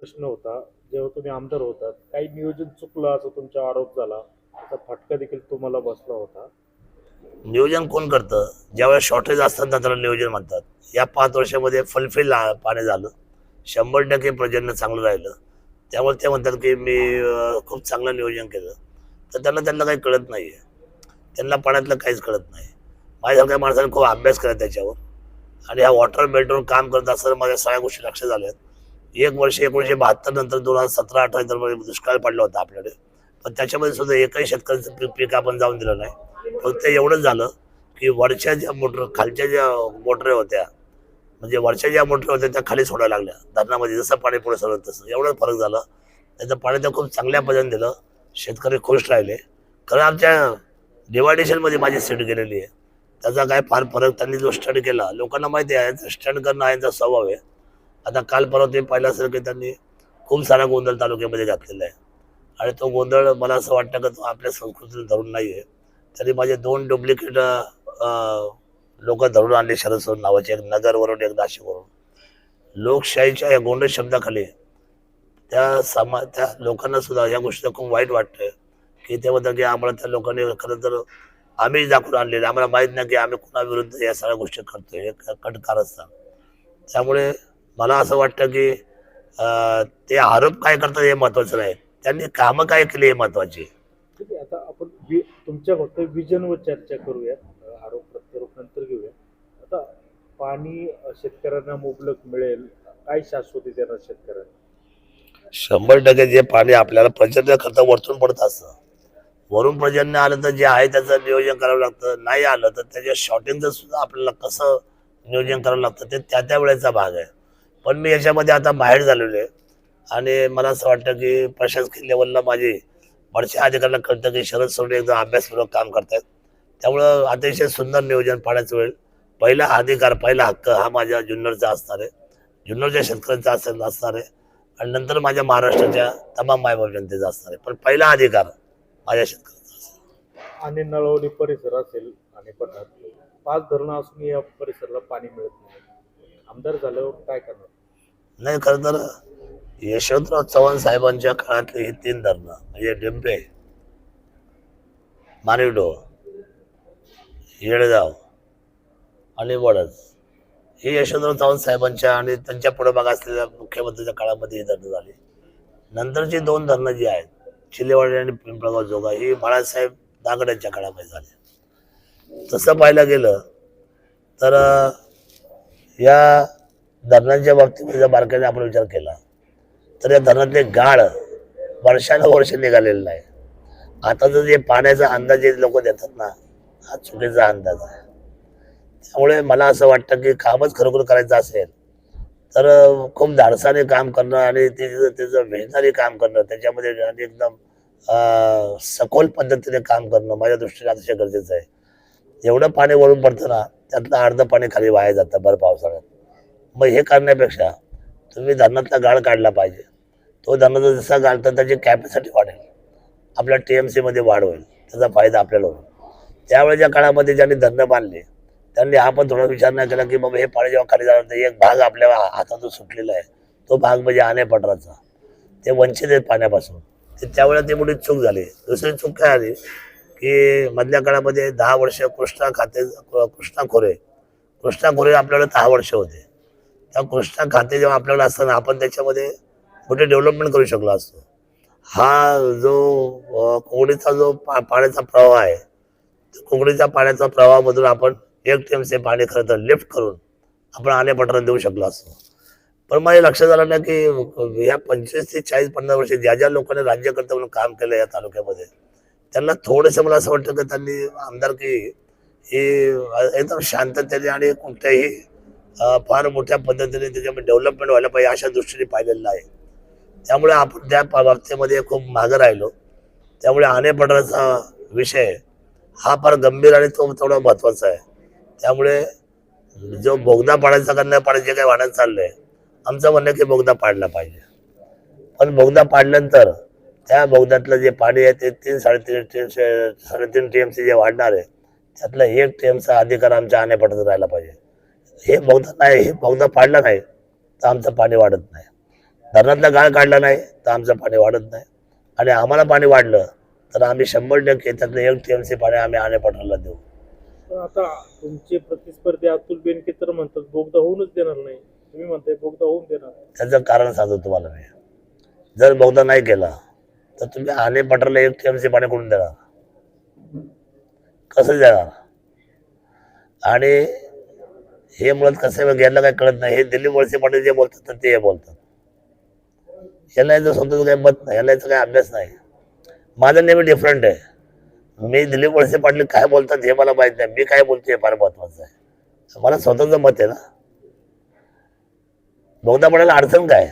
प्रश्न होता. जेव्हा तुम्ही आमदार होतात काही नियोजन चुकलं असं तुमचा आरोप झाला त्याचा फटका देखील तुम्हाला बसला होता. नियोजन कोण करतं? ज्यावेळेस शॉर्टेज असतात त्याला नियोजन म्हणतात. या पाच वर्षामध्ये फलफिल पाणी झालं. शंभर टक्के प्रजनन चांगलं राहिलं. त्यामुळे ते म्हणतात की मी खूप चांगलं नियोजन केलं. तर त्यांना त्यांना काही कळत नाही आहे त्यांना पाण्यातलं काहीच कळत नाही. माझ्यासारख्या माणसाने खूप अभ्यास केला त्याच्यावर. आणि ह्या वॉटर बेल्टवर काम करत असताना माझ्या सगळ्या गोष्टी लक्ष झाल्या आहेत एक वर्ष एकोणीसशे बहात्तर नंतर दोन हजार सतरा अठरा दुष्काळ पडला होता आपल्याकडे. पण त्याच्यामध्ये सुद्धा एकही शेतकऱ्याचं पीक पीक आपण जाऊन दिलं नाही. फक्त एवढंच झालं की वरच्या ज्या मोटर खालच्या ज्या मोटरी होत्या म्हणजे वरच्या ज्या मोटरी होत्या त्या खाली सोडायला लागल्या. धरणामध्ये जसं पाणी पुढे सरळ तसं. एवढंच फरक झाला. त्याचं पाणी तर खूप चांगल्या पद्धतीने दिलं. शेतकरी खुश राहिले. खरं आमच्या डिवायडेशनमध्ये माझी सीट गेलेली आहे. त्याचा काय फार फरक त्यांनी जो स्टडी केला लोकांना माहिती आहे स्टंड करणं हा यांचा स्वभाव आहे. आता काल परवा ते पाहिलं की त्यांनी खूप सारा गोंधळ तालुक्यामध्ये घातलेला आहे. आणि तो गोंधळ मला असं वाटतं का तो आपल्या संस्कृतीला धरून नाही आहे तरी माझे दोन डुप्लिकेट लोक धरून आणले शरद सोन नावाचे एक नगरवरून एक नाशिकवरून. लोकशाहीच्या या गोंडळ शब्दाखाली त्या समा त्या लोकांना सुद्धा या गोष्टीचं खूप वाईट वाटतंय. की ते म्हणतात की आम्हाला त्या लोकांनी खरं तर आम्ही दाखवून आणलेले आम्हाला माहीत नाही की आम्ही कुणाविरुद्ध या सगळ्या गोष्टी करतोय. हे क- कट कारस्थान त्यामुळे मला असं वाटतं की ते आरोप काय करतात हे महत्वाचं नाही. त्यांनी कामं काय केली हे महत्वाची. ठीक आहे आता आपण तुमच्या फक्त विजनवर चर्चा करूया. आरोप प्रत्यारोप नंतर घेऊया. आता पाणी शेतकऱ्यांना मुबलक मिळेल. काय शाश्वती देणार शेतकऱ्यांना? शंभर टक्के जे पाणी आपल्याला प्रचंड खर्च वरतून पडत असतं. वरून पर्जन्य आलं तर जे आहे त्याचं नियोजन करावं लागतं. नाही आलं तर त्याच्या शॉर्टिंगचं सुद्धा आपल्याला कसं नियोजन करावं लागतं ते त्या त्या वेळेचा भाग आहे. पण मी याच्यामध्ये आता बाहेर झालेलो आहे. आणि मला असं वाटतं की प्रशासकीय लेवलला माझी वरच्या अधिकाऱ्यांना कळतं की शरद सोडे एकदम अभ्यासपूर्वक काम करतात त्यामुळं अतिशय सुंदर नियोजन पाण्याचं वेळ पहिला अधिकार पहिला हक्क हा माझ्या जुन्नरचा असणार आहे. जुन्नरच्या शेतकऱ्यांचा असेल असणार आहे. आणि नंतर माझ्या महाराष्ट्राच्या तमाम मायबाप जनतेचा असणार आहे. पण पहिला अधिकार माझ्या शेतकऱ्याचा असेल. आणि नळवली परिसर असेल आणि पण पाच धरणं असून या परिसराला पाणी मिळत नाही. आमदार झाल्यावर काय करणार? नाही खरं तर यशवंतराव चव्हाण साहेबांच्या काळातली ही तीन धरणं म्हणजे डिंपे मारिडो येळगाव आणि वडज ही यशवंतराव चव्हाण साहेबांच्या आणि त्यांच्या पुढे भाग असलेल्या मुख्यमंत्र्यांच्या काळामध्ये ही धरणं झाली. नंतरची दोन धरणं जी आहेत चिलेवाडी आणि पिंपळगाव जोगा ही बाळासाहेब दांगड्यांच्या काळामध्ये झाली. तसं पाहायला गेलं तर या धरणांच्या बाबतीमध्ये जर बारकाईने आपण विचार केला. तर या धरणातले गाळ वर्षानुवर्ष निघालेलं नाही. आताचं जे पाण्याचा अंदाज जे लोक देतात ना हा चुकीचा अंदाज आहे. त्यामुळे मला असं वाटतं की कामच खरोखर करायचं असेल तर खूप धाडसाने काम करणं आणि ते त्याचं मेहनताने काम करणं त्याच्यामध्ये आणि एकदम सखोल पद्धतीने काम करणं माझ्या दृष्टीने अतिशय गरजेचं आहे. एवढं पाणी वळून पडतं ना त्यातलं अर्ध पाणी खाली वाया जातं बरं पावसाळ्यात. मग हे करण्यापेक्षा तुम्ही धरणातला गाळ काढला पाहिजे. तो धरणाचा जसा गाळता त्याची कॅपॅसिटी वाढेल. आपल्या टी एम सीमध्ये वाढ होईल. त्याचा फायदा आपल्याला होईल. त्यावेळेच्या काळामध्ये ज्यांनी धरणं बांधले त्यांनी हा पण थोडा विचार नाही केला की बाबा हे पाणी जेव्हा खाली जाणार तर एक भाग आपल्या हातातून सुटलेला आहे. तो भाग म्हणजे आणे पटराचा ते वंचित आहेत पाण्यापासून. ते त्यावेळेला ती मोठी चूक झाली. दुसरी चूक काय आली? की मधल्या काळामध्ये दहा वर्ष कृष्णा खाते कृष्णा खोरे कृष्णा खोरे आपल्याला दहा वर्ष होते. त्या कृष्णा खाते जेव्हा आपल्याला असताना आपण त्याच्यामध्ये मोठे डेव्हलपमेंट करू शकलो असतो. हा जो कोकणीचा जो पा पाण्याचा प्रवाह आहे त्या कोकणीच्या पाण्याचा प्रवाहामधून आपण एक टीएमचे पाणी खरं तर लिफ्ट करून आपण आणे पटरण देऊ शकलो असतो. पण मला लक्षात आलं ना की या पंचवीस ते चाळीस पन्नास वर्ष ज्या ज्या लोकांनी राज्यकर्ते म्हणून काम केलं या तालुक्यामध्ये त्यांना थोडंसं मला असं वाटतं की त्यांनी आमदारकी ही एकदम शांततेने आणि कुठल्याही फार मोठ्या पद्धतीने त्याच्यामध्ये डेव्हलपमेंट व्हायला पाहिजे अशा दृष्टीने पाहिलेलं आहे त्यामुळे आपण त्या बाबतीमध्ये खूप मागं राहिलो. त्यामुळे आणे पडण्याचा विषय हा फार गंभीर आणि तो थोडा महत्त्वाचा आहे. त्यामुळे जो बोगदा पाडायचा कन्या पाडायचं जे काही वाढत चाललंय आमचं म्हणणं आहे की बोगदा पाडला पाहिजे. पण बोगदा पाडल्यानंतर त्या बोगद्यातलं जे पाणी आहे ते तीन साडेतीन तीनशे साडेतीन टी एम सी जे वाढणार आहे त्यातला एक टी एमचा अधिकार आमच्या आण्यापटात राहायला पाहिजे. हे बोगदा नाही हे बोगदा पाडला नाही तर आमचं पाणी वाढत नाही. धरणातला गाळ काढला नाही तर आमचं पाणी वाढत नाही. आणि आम्हाला पाणी वाढलं तर आम्ही शंभर टक्के त्यातलं एक टी एम सी पाणी आम्ही आणे पठारला देऊ. आता तुमचे प्रतिस्पर्धी अतुल बेनके तर म्हणतात बोगदा होऊनच देणार नाही. तुम्ही म्हणताय बोगदा होऊन देणार. त्याचं कारण सांगतो तुम्हाला मी. जर बोगदा नाही केला तर तुम्ही आणे पठारला एक टी एम सी पाणी कुठून देणार? कसं देणार? आणि हे मुळात कसं गेलं काय कळत नाही. हे दिलीप वळसे पाटील जे बोलतात तर ते हे बोलतात. याला याचं स्वतःचं काही मत नाही याला याचा काही अभ्यास नाही. माझं नेहमी डिफरंट आहे. मी दिलीप वळसे पाटील काय बोलतात हे मला माहीत नाही. मी काय बोलतो हे फार महत्वाचं आहे. मला स्वतःचं मत आहे ना. बोगदा पडायला अडचण काय?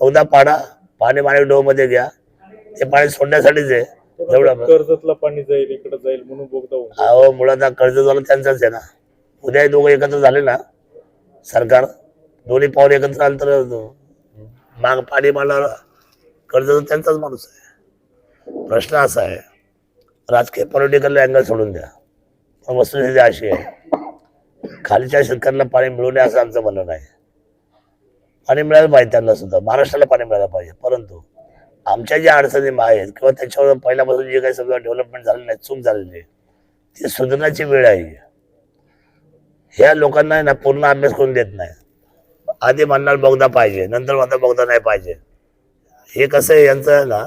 बोगदा पाडा पाणी माणे डो मध्ये घ्या. ते पाणी सोडण्यासाठीच आहे. कर्जतला पाणी जाईल इकडे जाईल म्हणून बोगदा. अहो मुळात कर्ज झालं त्यांचाच आहे ना. उद्या दोघं एकत्र झाले ना सरकार दोन्ही पाहुणे एकत्र आलं तर माग पाणी मारणार कर्ज तर त्यांचाच माणूस आहे. प्रश्न असा आहे राजकीय पॉलिटिकल अँगल सोडून द्या. पण वस्तुस्थिती अशी आहे खालच्या शेतकऱ्यांना पाणी मिळू नये असं आमचं म्हणणं नाही. पाणी मिळायला पाहिजे त्यांना सुद्धा महाराष्ट्राला पाणी मिळायला पाहिजे. परंतु आमच्या ज्या अडचणी आहेत किंवा त्याच्यावर पहिल्यापासून जे काही सगळं डेव्हलपमेंट झालेलं आहे चूक झालेली आहे ती सुधारण्याची वेळ आहे. ह्या लोकांना आहे ना पूर्ण अभ्यास करून देत नाही. आधी म्हणणार बोगदा पाहिजे नंतर म्हणता बोगदा नाही पाहिजे. हे कसं आहे यांचं आहे ना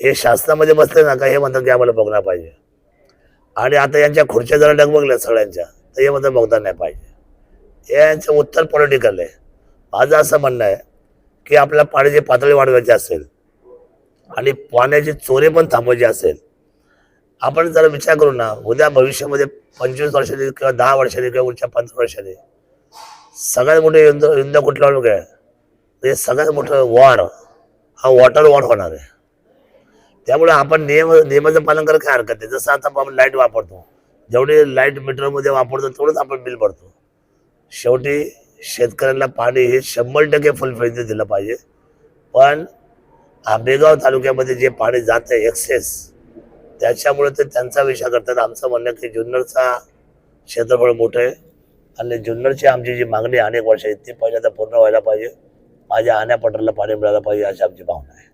हे शासनामध्ये बसले ना का हे म्हणतात की आम्हाला बोगदा पाहिजे. आणि आता यांच्या खुर्च्या जरा डगमगल्या सगळ्यांच्या तर हे म्हणतात बोगदा नाही पाहिजे. यांचं उत्तर पॉलिटिकल आहे. माझं असं म्हणणं आहे की आपल्या पाण्याची पातळी वाढवायची असेल आणि पाण्याची चोरी पण थांबवायची असेल आपण जरा विचार करू ना उद्या भविष्यामध्ये पंचवीस वर्षाने किंवा दहा वर्षाने किंवा उद्या पंधरा वर्षाने सगळ्यात मोठं युद्ध युद्ध कुठलं होणार काय ते सगळ्यात मोठं वॉर हा वॉटर वॉर होणार आहे. त्यामुळे आपण नियम नियमाचं पालन करायला काय हरकत आहे जसं आता आपण लाइट वापरतो जेवढे लाइट मीटरमध्ये वापरतो तेवढंच आपण बिल भरतो. शेवटी शेतकऱ्यांना पाणी हे शंभर टक्के फुलफेज दिलं पाहिजे. पण आंबेगाव तालुक्यामध्ये जे पाणी जात आहे एक्सेस त्याच्यामुळे ते त्यांचा विचार करतात. आमचं म्हणणं आहे की जुन्नरचा क्षेत्रफळ मोठं आहे. आणि जुन्नरची आमची जी मागणी अनेक वर्ष आहे ती पहिल्यांदा पूर्ण व्हायला पाहिजे. माझ्या आण्या पटरला पाणी मिळायला पाहिजे अशी आमची भावना आहे.